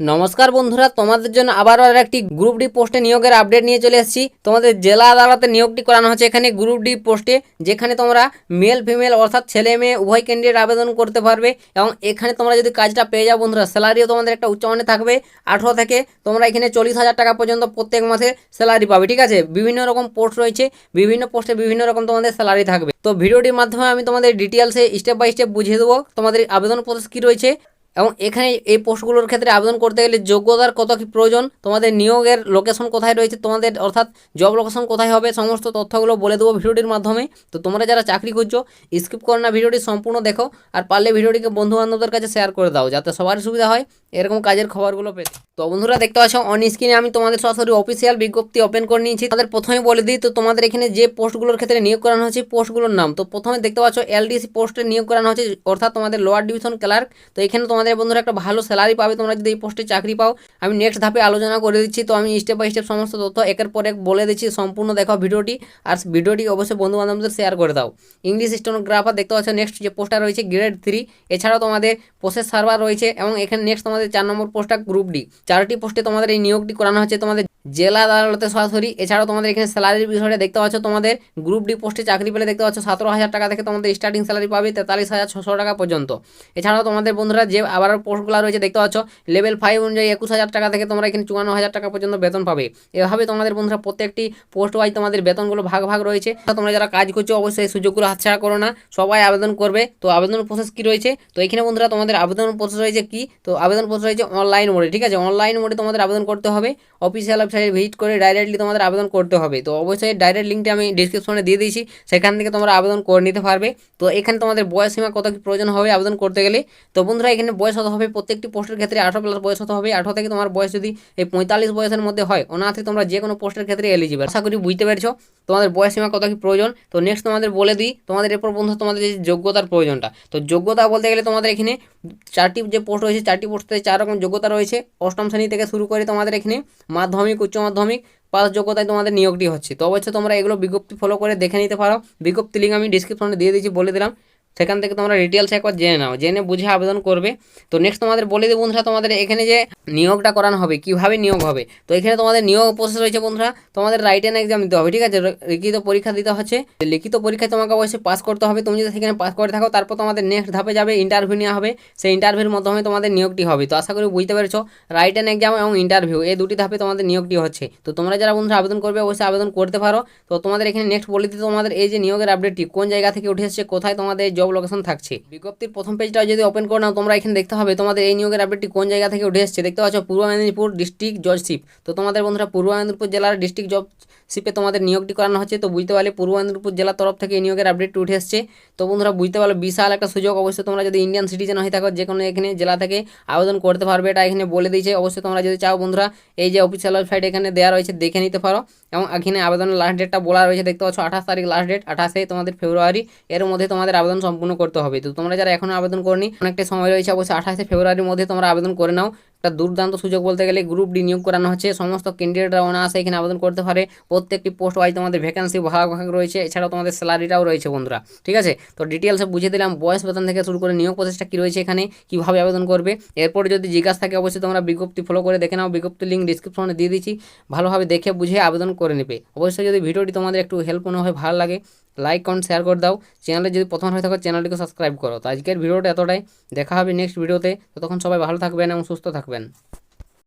নমস্কার বন্ধুরা, তোমাদের জন্য আবারও আর একটি গ্রুপ ডি পোস্টে নিয়োগের আপডেট নিয়ে চলে এসেছি। তোমাদের জেলা আদালতে নিয়োগটি করানো হচ্ছে এখানে গ্রুপ ডি পোস্টে, যেখানে তোমরা মেল ফিমেল অর্থাৎ ছেলে মেয়ে উভয় ক্যান্ডিডেট আবেদন করতে পারবে এবং এখানে তোমরা যদি কাজটা পেয়ে যাও বন্ধুরা স্যালারিও তোমাদের একটা উচ্চমানে থাকবে, আঠেরো থেকে তোমরা এখানে চল্লিশ হাজার টাকা পর্যন্ত প্রত্যেক মাসে স্যালারি পাবে, ঠিক আছে? বিভিন্ন রকম পোস্ট রয়েছে, বিভিন্ন পোস্টে বিভিন্ন রকম তোমাদের স্যালারি থাকবে। তো ভিডিওটির মাধ্যমে আমি তোমাদের ডিটেলসে স্টেপ বাই স্টেপ বুঝিয়ে দেবো, তোমাদের আবেদন প্রসেস কী রয়েছে এবং এখানে এই পোস্টগুলোর ক্ষেত্রে আবেদন করতে গেলে যোগ্যতার কত কি প্রয়োজন, তোমাদের নিয়োগের লোকেশন কোথায় রয়েছে, তোমাদের অর্থাৎ জব লোকেশন কোথায় হবে, সমস্ত তথ্যগুলো বলে দেবো ভিডিওটির মাধ্যমে। তো তোমরা যারা চাকরি খুঁজছো স্কিপ করো না, ভিডিওটি সম্পূর্ণ দেখো, আর পারলে ভিডিওটিকে বন্ধুবান্ধবদের কাছে শেয়ার করে দাও, যাতে সবারই সুবিধা হয়। এরকম কাজের খবরগুলো পেতে তো বন্ধুরা দেখতে পাচ্ছ অন স্ক্রিনে আমি তোমাদের সরাসরি অফিসিয়াল বিজ্ঞপ্তি ওপেন করে নিয়েছি। তাদের প্রথমে বলে দিই, তো তোমাদের এখানে যে পোস্টগুলোর ক্ষেত্রে নিয়োগ করানো হচ্ছে পোস্টগুলোর নাম। তো প্রথমে দেখতে পাচ্ছ, এলডিসি পোস্টে নিয়োগ করানো হচ্ছে অর্থাৎ তোমাদের লোয়ার ডিভিশন ক্লার্ক তো এখানে তোমাদের বন্ধুরা একটা ভালো স্যালারি পাবে, তোমরা যদি এই পোস্টে চাকরি পাও। আমি নেক্সট ধাপে আলোচনা করে দিচ্ছি, তো আমি স্টেপ বাই স্টেপ সমস্ত তথ্য একের পর এক বলে দিচ্ছি, সম্পূর্ণ দেখো ভিডিওটি। আর ভিডিওটি অবশ্যই বন্ধু বান্ধবদের শেয়ার করে দাও। ইংলিশ স্টোনোগ্রাফার দেখতে পাচ্ছ নেক্সট যে পোস্টটা রয়েছে গ্রেড থ্রি এছাড়াও তোমাদের প্রসেস সার্ভার রয়েছে, এবং এখানে নেক্সট তোমাদের চার নম্বর পোস্টটা গ্রুপ ডি চারটি পোস্টে তোমাদের এই নিয়োগটি করানো হচ্ছে তোমাদের জেলা আদালতে সরাসরি। এছাড়াও তোমাদের এখানে স্যালারির বিষয়টা দেখতে পাচ্ছ তোমাদের। গ্রুপ ডি পোস্টে চাকরি পেলে দেখতে পাচ্ছ সতেরো হাজার টাকা থেকে তোমাদের স্টার্টিং স্যালারি পাবে তেতাল্লিশ হাজার ছশো টাকা পর্যন্ত। এছাড়াও তোমাদের বন্ধুরা যে আবার পোস্টগুলো রয়েছে দেখতে পাচ্ছ লেভেল ফাইভ অনুযায়ী একুশ হাজার টাকা থেকে তোমরা এখানে চুয়ান্ন হাজার টাকা পর্যন্ত বেতন পাবে। এভাবে তোমাদের বন্ধুরা প্রত্যেকটি পোস্ট ওয়াইজ তোমাদের বেতনগুলো ভাগ ভাগ রয়েছে। তোমরা যারা কাজ করছ অবশ্যই সুযোগগুলো হাতছাড়া করো না। সবাই আবেদন করবে। তো আবেদন প্রসেস কী রয়েছে? তো এখানে বন্ধুরা তোমাদের আবেদন প্রসেস রয়েছে কি? তো আবেদন প্রসেস রয়েছে অনলাইন মোডে ঠিক আছে? অনলাইন মোডে তোমাদের আবেদন করতে হবে। অফিসিয়াল ওয়েবসাইটে ভিজিট করে ডাইরেক্টলি তোমাদের আবেদন করতে হবে। তো অবশ্যই ডাইরেক্ট লিঙ্কটা আমি ডিসক্রিপশনে দিয়ে দিয়েছি। সেখান থেকে তোমরা আবেদন করে নিতে পারবে। তো এখানে তোমাদের বয়স সীমা কত কি প্রয়োজন হবে আবেদন করতে গেলে। তো বন্ধুরা, এখানে বয়স হতে হবে? প্রত্যেকটি পোস্টের ক্ষেত্রে আঠারো প্লাস বয়স হতে হবে? আঠারো থেকে তোমার বয়স যদি এই পঁয়তাল্লিশ বয়সের মধ্যে হয় অনাথে তোমরা যে কোনো পোস্টের ক্ষেত্রে এলিজিবল আশা করি বুঝতে পেরেছ। তোমাদের বয়স সীমা কত কি প্রয়োজন? তো নেক্সট তোমাদের বলে দিই, তোমাদের এরপর বন্ধু তোমাদের যে যোগ্যতার প্রয়োজনটা। তো যোগ্যতা বলতে গেলে তোমাদের এখানে চারটি যে পোস্ট রয়েছে, চারটি পোস্টে চার রকম যোগ্যতা রয়েছে। অষ্টম শ্রেণি থেকে শুরু করে তোমাদের এখানে মাধ্যমিক, উচ্চ মাধ্যমিক পাস যোগ্যতায় তোমাদের নিয়োগটি হচ্ছে। তো অবশ্যই তোমরা এগুলো বিজ্ঞপ্তি ফলো করে দেখে নিতে পারো। বিজ্ঞপ্তি লিঙ্ক আমি ডিসক্রিপশনে দিয়ে দিয়েছি, বলে দিলাম। সেখান থেকে তোমরা ডিটেলস একবার জেনে নাও। জেনে বুঝে আবেদন করবে। তো নেক্সট তোমাদের বলে দেবো বন্ধুরা, তোমাদের এখানে যে নিয়োগটা করানো হবে, কীভাবে নিয়োগ হবে? তো এখানে তোমাদের নিয়োগ প্রসেস রয়েছে বন্ধুরা, তোমাদের রাইট রাইটেন এক্সাম দিতে হবে, ঠিক আছে? লিখিত পরীক্ষা দিতে হচ্ছে। লিখিত পরীক্ষায় তোমাকে অবশ্যই পাস করতে হবে। তুমি যদি সেখানে পাস করে থাকো, তারপর তোমাদের নেক্সট ধাপে যাবে ইন্টারভিউ নেওয়া হবে। সেই ইন্টারভিউর মাধ্যমে তোমাদের নিয়োগটি হবে। তো আশা করি বুঝতে পেরেছ রাইট রাইটেন এক্সাম এবং ইন্টারভিউ এই দুটি ধাপে তোমাদের নিয়োগটি হচ্ছে। তো তোমরা যারা বন্ধুরা আবেদন করবে, অবশ্যই আবেদন করতে পারো। তো তোমাদের এখানে নেক্সট বলে দিতে তোমাদের এই যে নিয়োগের আপডেটটি কোন জায়গা থেকে উঠে এসেছে, কোথায় তোমাদের জব লোকেশন থাকছে। বিজ্ঞপ্তির প্রথম পেজটা যদি ওপেন করে নাও, তোমরা এখানে দেখতে হবে তোমাদের এই নিয়োগের আপডেটটি কোন জায়গা থেকে উঠে এসেছে। দেখতে পাচ্ছ পূর্ব মেদিনীপুর ডিস্ট্রিক্ট জজশিপ তো তোমাদের বন্ধুরা, পূর্ব মেদিনীপুর জেলার ডিস্ট্রিক্ট জবশিপে তোমাদের নিয়োগটি করানো হচ্ছে। তো বুঝতে পারলে পূর্ব মেদিনীপুর জেলার তরফ থেকে এই নিয়োগের আপডেটটি উঠে এসছে। তো বন্ধুরা, বুঝতে পারল বিশাল একটা সুযোগ। অবশ্যই তোমরা যদি ইন্ডিয়ান সিটিজেন হয়ে থাকো যে কোনো এখানে জেলা থেকে আবেদন করতে পারবে, এটা এখানে বলে দিয়েছে। অবশ্যই তোমরা যদি চাও বন্ধুরা, এই যে অফিসিয়াল ওয়েবসাইট এখানে দেওয়া রয়েছে, দেখে নিতে পারো। এবং এখানে আবেদনের লাস্ট ডেটটা বলা রয়েছে। দেখতে পাচ্ছ আঠাশ তারিখ লাস্ট ডেট আঠাশে তোমাদের ফেব্রুয়ারি এর মধ্যে তোমাদের আবেদন সম্পূর্ণ করতে হবে। তো তোমরা যারা এখনও আবেদন করনি অনেকটা সময় রয়েছে অবশ্যই আঠাশে ফেব্রুয়ারির মধ্যে তোমরা আবেদন করে নাও। একটা দুর্দান্ত সুযোগ বলতে গেলে গ্রুপ ডি নিয়োগ করানো হচ্ছে। সমস্ত ক্যান্ডিডেটরা অনায়াসে এখানে আবেদন করতে পারে। প্রত্যেকটি পোস্ট ওয়াইজ তোমাদের ভ্যাকেন্সি ভাগ ভাগ রয়েছে। এছাড়াও তোমাদের স্যালারিটাও রয়েছে বন্ধুরা। ঠিক আছে? তো ডিটেলসে বুঝিয়ে দিলাম, বয়স বেতন থেকে শুরু করে নিয়োগ প্রচেষ্টা কী রয়েছে এখানে, কীভাবে আবেদন করবে। এরপর যদি জিজ্ঞাসা থাকে, অবশ্যই তোমরা বিজ্ঞপ্তি ফলো করে দেখে নাও। বিজ্ঞপ্তি লিঙ্ক ডিসক্রিপশনে দিয়ে দিচ্ছি। ভালোভাবে দেখে, বুঝে আবেদন করে নেবে। অবশ্যই যদি ভিডিওটি তোমাদের একটু হেল্প মনে হয়, ভালো লাগে লাইক কমেন্ট শেয়ার করে দাও। চ্যানেলে যদি প্রথম হয়ে থাকো চ্যানেলটিকে সাবস্ক্রাইব করো। তো আজকের ভিডিওটা এতটাই। দেখা হবে নেক্সট ভিডিওতে ততক্ষণ সবাই ভালো থাকবেন এবং সুস্থ থাকবেন।